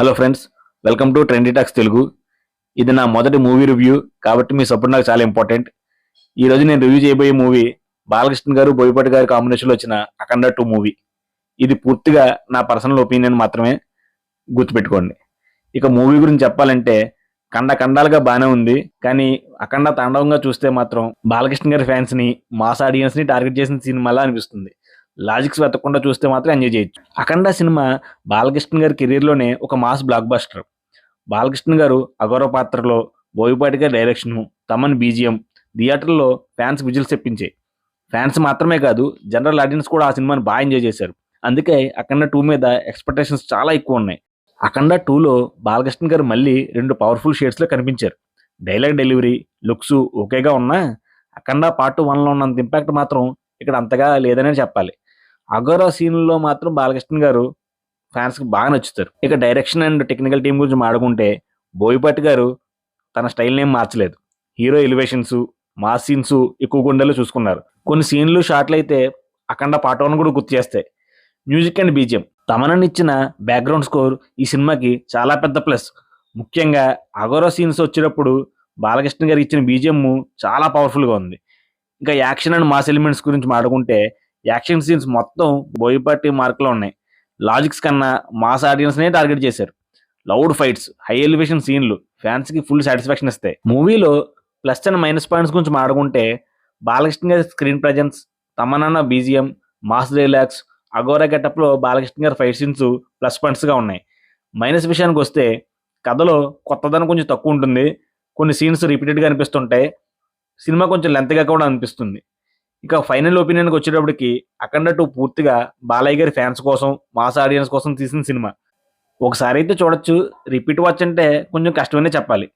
Hello friends welcome to trendy talks Telugu. ఇది నా మొదటి మూవీ రివ్యూ కాబట్టి మీ సపోర్ట్ నాకు చాలా ఇంపార్టెంట్. ఈ రోజు నేను రివ్యూ చేయబోయే మూవీ బాలకృష్ణ గారు బోయపాటి గారి కాంబినేషన్లో వచ్చిన అఖండ టూ మూవీ. ఇది పూర్తిగా నా పర్సనల్ ఒపీనియన్ మాత్రమే గుర్తుపెట్టుకోండి. ఇక మూవీ గురించి చెప్పాలంటే కండ కండాలుగా బాగానే ఉంది కానీ అఖండ తాండవంగా చూస్తే మాత్రం బాలకృష్ణ గారి ఫ్యాన్స్ని మాస్ ఆడియన్స్ని టార్గెట్ చేసిన సినిమాలా అనిపిస్తుంది. లాజిక్స్ వెతకుండా చూస్తే మాత్రం ఎంజాయ్ చేయొచ్చు. అఖండ సినిమా బాలకృష్ణ గారి కెరీర్లోనే ఒక మాస్ బ్లాక్ బస్టర్ బాలకృష్ణ గారు అగౌరవ పాత్రలో బోయపాటి గారి డైరెక్షన్ తమన్ బీజిఎం థియేటర్లో ఫ్యాన్స్ విజిల్స్ తెప్పించాయి. ఫ్యాన్స్ మాత్రమే కాదు జనరల్ ఆడియన్స్ కూడా ఆ సినిమాని బాగా ఎంజాయ్ చేశారు. అందుకే అఖండ టూ మీద ఎక్స్పెక్టేషన్స్ చాలా ఎక్కువ ఉన్నాయి. అఖండ టూలో బాలకృష్ణ గారు మళ్ళీ రెండు పవర్ఫుల్ షేడ్స్లో కనిపించారు. డైలాగ్ డెలివరీ లుక్స్ ఓకేగా ఉన్నా అఖండ పార్ట్ వన్లో ఉన్నంత ఇంపాక్ట్ మాత్రం ఇక్కడ అంతగా లేదనే చెప్పాలి. అగోరా సీన్లో మాత్రం బాలకృష్ణ గారు ఫ్యాన్స్కి బాగా నచ్చుతారు. ఇక డైరెక్షన్ అండ్ టెక్నికల్ టీం గురించి మాడుకుంటే బోయపాటి గారు తన స్టైల్ని ఏం మార్చలేదు. హీరో ఎలివేషన్స్ మాస్ సీన్స్ ఎక్కువ గుండెలు చూసుకున్నారు. కొన్ని సీన్లు షార్ట్లు అయితే అఖండ పాట వన్ కూడా గుర్తు చేస్తాయి. Music and BGM. తమననిచ్చిన background score ఈ సినిమాకి చాలా పెద్ద ప్లస్ ముఖ్యంగా అగోరా సీన్స్ వచ్చినప్పుడు బాలకృష్ణ గారు ఇచ్చిన బీజిఎం చాలా పవర్ఫుల్గా ఉంది. ఇంకా యాక్షన్ అండ్ మాస్ ఎలిమెంట్స్ గురించి మాట్లాడుకుంటే యాక్షన్ సీన్స్ మొత్తం బోయపాటి మార్కులో ఉన్నాయి. లాజిక్స్ కన్నా మాస్ ఆడియన్స్నే టార్గెట్ చేశారు. లౌడ్ ఫైట్స్ హై ఎలివేషన్ సీన్లు ఫ్యాన్స్కి ఫుల్ సాటిస్ఫాక్షన్ ఇస్తాయి. మూవీలో ప్లస్ అండ్ మైనస్ పాయింట్స్ గురించి మాట్లాడుకుంటే బాలకృష్ణ గారి స్క్రీన్ ప్రజెన్స్ తమనన్న బీజిఎం మాస్ డైలాగ్స్ అగోరా గెటప్లో బాలకృష్ణ గారి ఫైట్ సీన్స్ ప్లస్ పాయింట్స్గా ఉన్నాయి. మైనస్ విషయానికి వస్తే కథలో కొత్తదనం కొంచెం తక్కువ ఉంటుంది. కొన్ని సీన్స్ రిపీటెడ్గా అనిపిస్తుంటాయి. సినిమా కొంచెం లెంత్గా కూడా అనిపిస్తుంది. ఇక ఫైనల్ ఒపీనియన్కి వచ్చేటప్పటికి అఖండ టూ పూర్తిగా బాలయ్య గారి ఫ్యాన్స్ కోసం మాస్ ఆడియన్స్ కోసం తీసిన సినిమా. ఒకసారి అయితే చూడొచ్చు రిపీట్ వాచ్ అంటే కొంచెం కష్టమనే చెప్పాలి.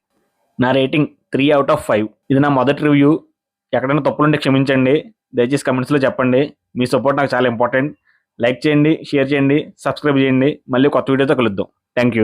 నా rating three out of five. ఇది నా మొదటి రివ్యూ. ఎక్కడైనా తప్పులుంటే క్షమించండి. దయచేసి కమెంట్స్లో చెప్పండి. మీ సపోర్ట్ నాకు చాలా ఇంపార్టెంట్. లైక్ చేయండి షేర్ చేయండి సబ్స్క్రైబ్ చేయండి. మళ్ళీ కొత్త వీడియోతో కలుద్దాం. Thank you